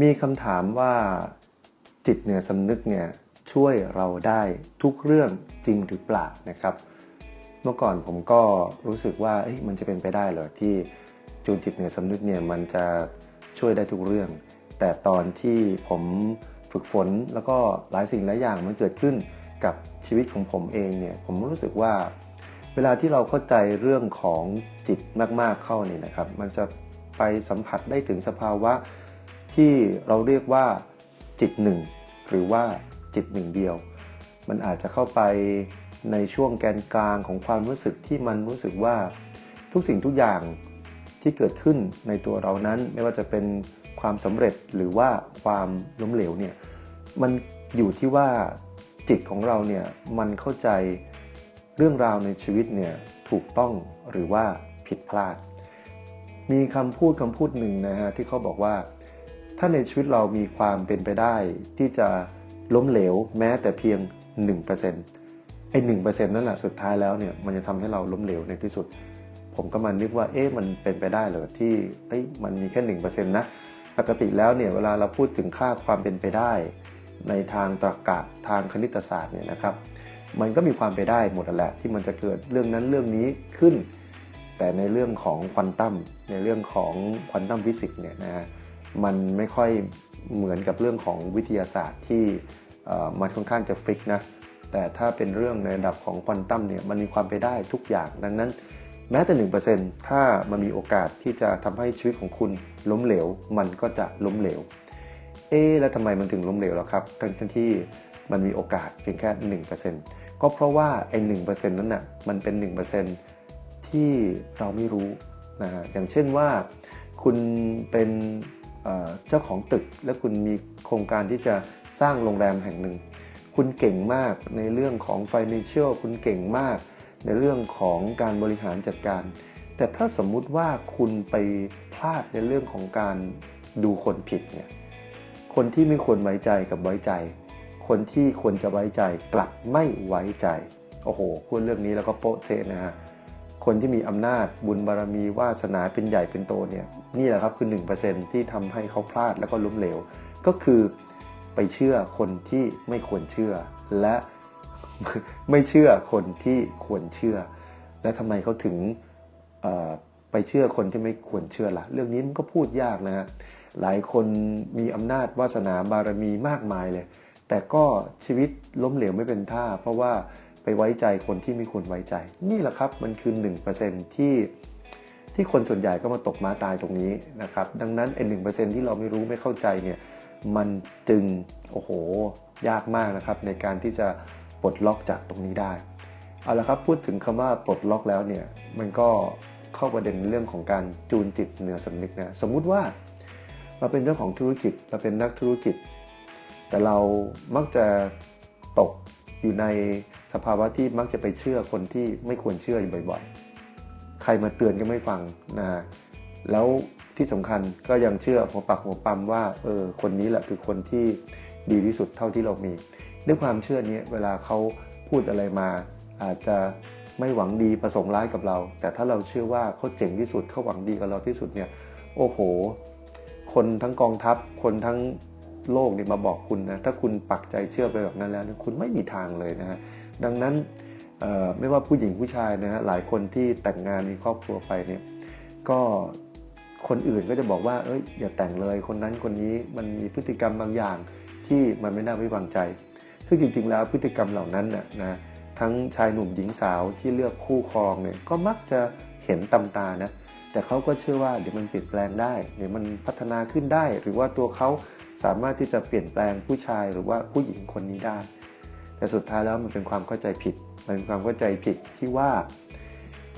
มีคำถามว่าจิตเหนือสำนึกเนี่ยช่วยเราได้ทุกเรื่องจริงหรือเปล่านะครับ เมื่อก่อนผมก็รู้สึกว่ามันจะเป็นไปได้เหรอที่จูนจิตเหนือสำนึกเนี่ยมันจะช่วยได้ทุกเรื่อง แต่ตอนที่ผมฝึกฝนแล้วก็หลายสิ่งหลายอย่างมันเกิดขึ้นกับชีวิตของผมเองเนี่ยผมรู้สึกว่า เวลาที่เราเข้าใจเรื่องของจิตมากๆเข้านี่นะครับ มันจะไปสัมผัสได้ถึงสภาวะ ที่เราเรียกว่าจิตหนึ่งหรือว่าจิตหนึ่งเดียว มันอาจจะเข้าไปในช่วงแกนกลางของความรู้สึกที่มันรู้สึกว่าทุกสิ่งทุกอย่างที่เกิดขึ้นในตัวเรานั้น ไม่ว่าจะเป็นความสำเร็จหรือว่าความล้มเหลวเนี่ยมันอยู่ที่ว่าจิตของเราเนี่ยมันเข้าใจเรื่องราวในชีวิตเนี่ยถูกต้องหรือว่าผิดพลาด มีคำพูดคำพูดหนึ่งนะฮะที่เขาบอกว่า ถ้าในชีวิตเรามีความเป็นไปได้ ที่จะล้มเหลวแม้แต่เพียง 1%ไอ้หนึ่งเปอร์เซ็นต์นั่นแหละสุดท้ายแล้วเนี่ยมันจะทำให้เราล้มเหลวในที่สุด ผมก็มานึกว่าเอ๊ะมันเป็นไปได้เหรอที่เอ้ยมันมีแค่หนึ่งเปอร์เซ็นต์นะปกติแล้วเนี่ยเวลาเราพูดถึงค่าความเป็นไปได้ ในทางตรรกะทางคณิตศาสตร์เนี่ยนะครับมันก็มีความไปได้หมดแหละที่มันจะเกิดเรื่องนั้นเรื่องนี้ขึ้น แต่ในเรื่องของควอนตัมในเรื่องของควอนตัมฟิสิกส์เนี่ยนะฮะ มันไม่ค่อยเหมือนกับเรื่องของวิทยาศาสตร์ที่มันค่อนข้างจะฟิกนะแต่ถ้าเป็นเรื่องในระดับของควอนตัมเนี่ยมันมีความไปได้ทุกอย่างดังนั้น แม้แต่ 1%ถ้ามันมีโอกาสที่จะทำให้ชีวิตของคุณล้มเหลว มันก็จะล้มเหลว เอ๊แล้วทำไมมันถึงล้มเหลวล่ะครับทั้งที่มันมีโอกาสเพียงแค่ 1%ก็เพราะว่าไอ้หนั้นน่ะมันเป็น 1%ที่เราไม่รู้นะฮะอย่างเช่นว่าคุณเป็น เจ้าของตึก และคุณมีโครงการที่จะสร้างโรงแรมแห่งหนึ่ง คุณเก่งมากในเรื่องของ financial คุณเก่งมาก ในเรื่องของการบริหารจัดการ แต่ถ้าสมมุติว่าคุณไปพลาดในเรื่องของการดูคนผิดเนี่ยคนที่ไม่ควรไว้ใจกับไว้ใจ คนที่ควรจะไว้ใจกลับไม่ไว้ใจ โอ้โหพูดเรื่องนี้แล้วก็โป๊ะเทนะฮะ คนที่มีอำนาจบุญบารรมีวาสนาเป็นใหญ่เป็นโตเนี่ยนี่แหละครับคือ 1%ที่ทำให้เขาพลาดแล้วก็ล้มเหลว ก็คือไปเชื่อคนที่ไม่ควรเชื่อ และไม่เชื่อคนที่ควรเชื่อ และทำไมเขาถึงไปเชื่อคนที่ไม่ควรเชื่อละ่ะ เรื่องนี้มันก็พูดยากนะฮะหลายคนมีอำนาจวาสนาบารมีมากมายเลย แต่ก็ชีวิตล้มเหลวไม่เป็นท่า เพราะว่า ไปไว้ใจคนที่ไม่ควรไว้ใจ นี่แหละครับมันคือ 1%ที่ที่คนส่วนใหญ่ก็มาตกม้าตายตรงนี้นะครับ ดังนั้นไอ้หที่เราไม่รู้ไม่เข้าใจเนี่ยมันจึงโอ้โหยากมากนะครับในการที่จะปลดล็อกจากตรงนี้ได้เอาละครับพูดถึงคำว่าปลดล็อกแล้วเนี่ยมันก็เข้าประเด็นเรื่องของการจูนจิตเหนือสำนึกนะสมมุติว่าเราเป็นเจ้าของธุรกิจเราเป็นนักธุรกิจ แต่เรามักจะตกอยู่ใน สภาวะที่มักจะไปเชื่อคนที่ไม่ควรเชื่ออยู่บ่อยๆ ใครมาเตือนก็ไม่ฟังนะแล้วที่สำคัญก็ยังเชื่อหัวปักหัวปั๊มว่าเออคนนี้แหละคือคนที่ดีที่สุดเท่าที่เรามี ด้วยความเชื่อนี้เวลาเขาพูดอะไรมา อาจจะไม่หวังดีประสงค์ร้ายกับเรา แต่ถ้าเราเชื่อว่าเขาเจ๋งที่สุดเขาหวังดีกับเราที่สุดเนี่ยโอ้โห คนทั้งกองทัพ คนทั้งโลกนี่มาบอกคุณนะถ้าคุณปักใจเชื่อไปแบบนั้นแล้ว คุณไม่มีทางเลยนะฮะ ดังนั้นไม่ว่าผู้หญิงผู้ชายนะฮะหลายคนที่แต่งงานมีครอบครัวไปเนี่ยก็คนอื่นก็จะบอกว่าเอ้ยอย่าแต่งเลยคนนั้นคนนี้มันมีพฤติกรรมบางอย่างที่มันไม่น่าไว้วางใจ ซึ่งจริง ๆ แล้วพฤติกรรมเหล่านั้นน่ะนะทั้งชายหนุ่มหญิงสาวที่เลือกคู่ครองเนี่ยก็มักจะเห็นตำตานะแต่เขาก็เชื่อว่าเดี๋ยวมันเปลี่ยนแปลงได้เดี๋ยวมันพัฒนาขึ้นได้ หรือว่าตัวเขาสามารถที่จะเปลี่ยนแปลงผู้ชายหรือว่าผู้หญิงคนนี้ได้ แต่สุดท้ายแล้วมันเป็นความเข้าใจผิด มันเป็นความเข้าใจผิดที่ว่า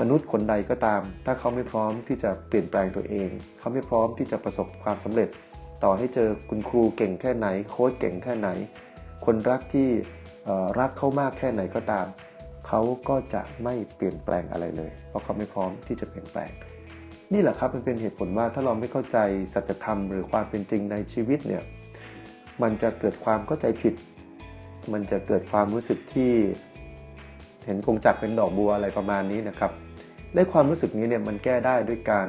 มนุษย์คนใดก็ตาม ถ้าเขาไม่พร้อมที่จะเปลี่ยนแปลงตัวเอง เขาไม่พร้อมที่จะประสบความสำเร็จ ต่อให้เจอคุณครูเก่งแค่ไหน โค้ชเก่งแค่ไหน คนรักที่รักเขามากแค่ไหนก็ตาม เขาก็จะไม่เปลี่ยนแปลงอะไรเลย เพราะเขาไม่พร้อมที่จะเปลี่ยนแปลง นี่แหละครับมันเป็นเหตุผลว่าถ้าเราไม่เข้าใจสัจธรรมหรือความเป็นจริงในชีวิตเนี่ย มันจะเกิดความเข้าใจผิด มันจะเกิดความรู้สึกที่เห็นกงจักเป็นดอกบัวอะไรประมาณนี้นะครับ และความรู้สึกนี้เนี่ยมันแก้ได้ด้วยการ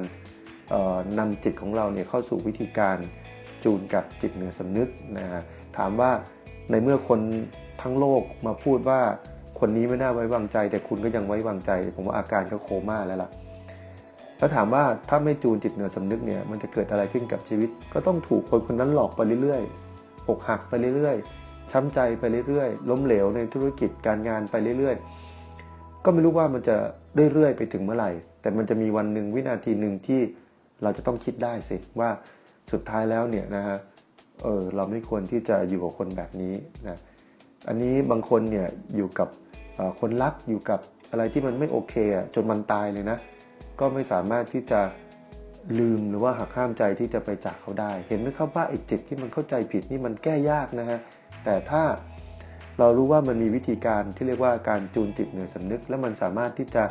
นำจิตของเราเนี่ยเข้าสู่วิธีการจูนกับจิตเหนือสำนึกนะฮะถามว่าในเมื่อคนทั้งโลกมาพูดว่าคนนี้ไม่น่าไว้วางใจ แต่คุณก็ยังไว้วางใจ ผมว่าอาการก็โคม่าแล้วล่ะแล้วถามว่าถ้าไม่จูนจิตเหนือสำนึกเนี่ยมันจะเกิดอะไรขึ้นกับชีวิต ก็ต้องถูกคนคนนั้นหลอกไปเรื่อยๆอกหักไปเรื่อยๆ ช้ำใจไปเรื่อยๆ ล้มเหลวในธุรกิจการงานไปเรื่อยๆ ก็ไม่รู้ว่ามันจะเรื่อยๆ ไปถึงเมื่อไหร่ แต่มันจะมีวันหนึ่งวินาทีหนึ่งที่เราจะต้องคิดได้สิว่าสุดท้ายแล้วเนี่ยนะฮะเออเราไม่ควรที่จะอยู่กับคนแบบนี้นะอันนี้บางคนเนี่ยอยู่กับคนรักอยู่กับอะไรที่มันไม่โอเคอะจนมันตายเลยนะ ก็ไม่สามารถที่จะ ลืมหรือว่าหักห้ามใจที่จะไปจากเขาได้ เห็นไหมครับว่าไอ้จิตที่มันเข้าใจผิดนี่มันแก้ยากนะฮะแต่ถ้าเรารู้ว่ามันมีวิธีการที่เรียกว่าการจูนจิตเหนือสำนึก แล้วมันสามารถที่จะ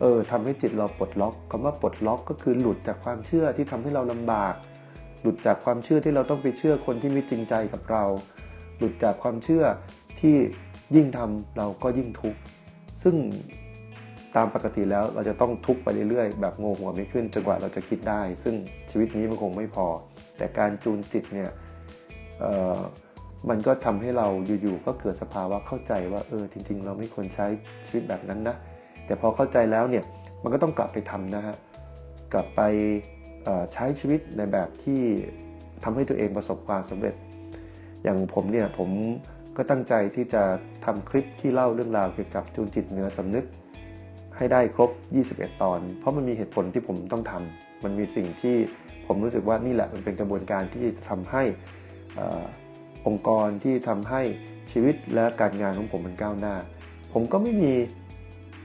เออทำให้จิตเราปลดล็อกคำว่าปลดล็อกก็คือหลุดจากความเชื่อที่ทำให้เราลำบาก หลุดจากความเชื่อที่เราต้องไปเชื่อคนที่ไม่จริงใจกับเรา หลุดจากความเชื่อที่ยิ่งทำเราก็ยิ่งทุกข์ซึ่ง ตามปกติแล้วเราจะต้องทุกข์ไปเรื่อยๆ แบบงงหัวไม่ขึ้นจนกว่าเราจะคิดได้ ซึ่งชีวิตนี้มันคงไม่พอ แต่การจูนจิตเนี่ยมันก็ทำให้เราอยู่ๆก็เกิดสภาวะเข้าใจว่าเออจริง ๆ เราไม่ควรใช้ชีวิตแบบนั้นนะแต่พอเข้าใจแล้วเนี่ยมันก็ต้องกลับไปทำนะฮะกลับไปใช้ชีวิตในแบบที่ทำให้ตัวเองประสบความสำเร็จ อย่างผมเนี่ยผมก็ตั้งใจที่จะทำคลิปที่เล่าเรื่องราวเกี่ยวกับจูนจิตเหนือสำนึก ให้ได้ครบ 21 ตอน เพราะมันมีเหตุผลที่ผมต้องทำมันมีสิ่งที่ผมรู้สึกว่านี่แหละมันเป็นกระบวนการที่จะทำให้ออองค์กรที่ทำให้ชีวิตและการงานของผมมันก้าวหน้า ผมก็ไม่มี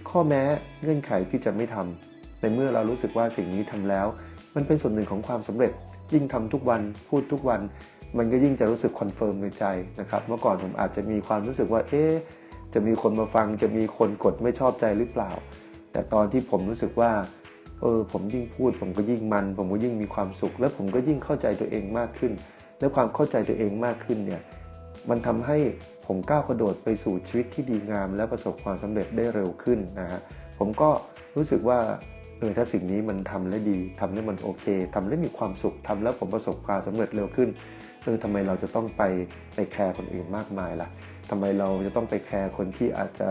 ข้อแม้เงื่อนไขที่จะไม่ทำในเมื่อเรารู้สึกว่าสิ่งนี้ทำแล้ว มันเป็นส่วนหนึ่งของความสำเร็จ ยิ่งทำทุกวันพูดทุกวัน มันก็ยิ่งจะรู้สึกคอนเฟิร์มในใจนะครับ เมื่อก่อนผมอาจจะมีความรู้สึกว่าเอ๊ะ จะมีคนมาฟังจะมีคนกดไม่ชอบใจหรือเปล่า แต่ตอนที่ผมรู้สึกว่าเออผมยิ่งพูด ผมก็ยิ่งมัน ผมก็ยิ่งมีความสุข และผมก็ยิ่งเข้าใจตัวเองมากขึ้น และความเข้าใจตัวเองมากขึ้นเนี่ยมันทำให้ผมก้าวกระโดดไปสู่ชีวิตที่ดีงาม และประสบความสำเร็จได้เร็วขึ้นนะฮะผมก็รู้สึกว่า เออถ้าสิ่งนี้มันทำแล้วดีทำแล้วมันโอเคทำแล้วมีความสุขทำแล้วผมประสบความสำเร็จเร็วขึ้นเออทำไมเราจะต้องไปไปแคร์คนอื่นมากมายล่ะทำไมเราจะต้องไปแคร์คนที่อาจจะ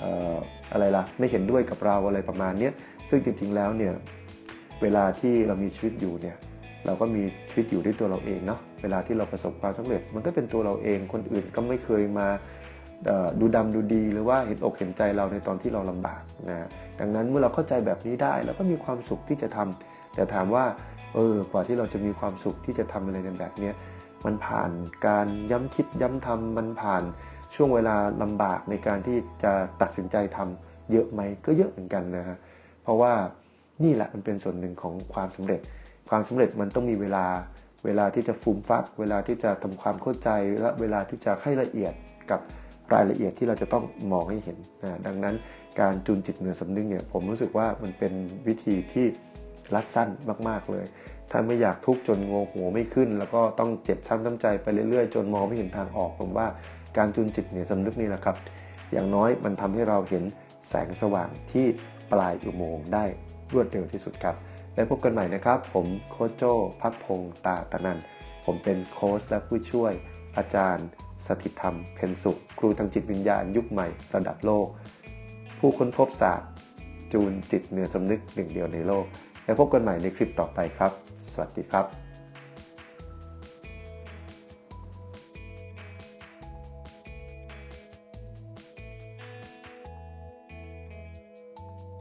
เอ่ออะไรล่ะไม่เห็นด้วยกับเราอะไรประมาณเนี้ยซึ่งจริงๆแล้วเนี่ยเวลาที่เรามีชีวิตอยู่เนี่ยเราก็มีชีวิตอยู่ด้วยตัวเราเองเนาะเวลาที่เราประสบความสำเร็จ มันก็เป็นตัวเราเองคนอื่นก็ไม่เคยมา ดูดำดูดีหรือว่าเห็นอกเห็นใจเราในตอนที่เราลำบากนะดังนั้นเมื่อเราเข้าใจแบบนี้ได้เราก็มีความสุขที่จะทำแต่ถามว่าเออกว่าที่เราจะมีความสุขที่จะทำอะไรในแบบนี้มันผ่านการย้ำคิดย้ำทำมันผ่านช่วงเวลาลำบากในการที่จะตัดสินใจทำเยอะไหมก็เยอะเหมือนกันนะฮะเพราะว่านี่แหละมันเป็นส่วนหนึ่งของความสำเร็จ ความสำเร็จมันต้องมีเวลาเวลาที่จะฟูมฟัก เวลาที่จะทำความเข้าใจและเวลาที่จะให้ละเอียดกับ รายละเอียดที่เราจะต้องมองให้เห็นนะดังนั้นการจูนจิตเหนือสำนึกเนี่ยผมรู้สึกว่ามันเป็นวิธีที่รัดสั้นมาก ๆ เลย ถ้าไม่อยากทุกข์จนงงหัวไม่ขึ้น แล้วก็ต้องเจ็บช้ำน้ำใจไปเรื่อยๆ จนมองไม่เห็นทางออกผมว่าการจูนจิตเนี่ยสำนึกนี่แหละครับ อย่างน้อยมันทำให้เราเห็นแสงสว่างที่ปลายอุโมงค์ได้รวดเร็วที่สุดครับ แล้พบกันใหม่นะครับ ผมโคโจพักพงศ์ตาตะนันผมเป็นโค้ชและผู้ช่วยอาจารย์ สถิตธรรม เพนสุข ครูทางจิตวิญญาณยุคใหม่ระดับโลก ผู้ค้นพบศาสตร์ จูนจิตเหนือสำนึกหนึ่งเดียวในโลก แล้วพบกันใหม่ในคลิปต่อไปครับ สวัสดีครับ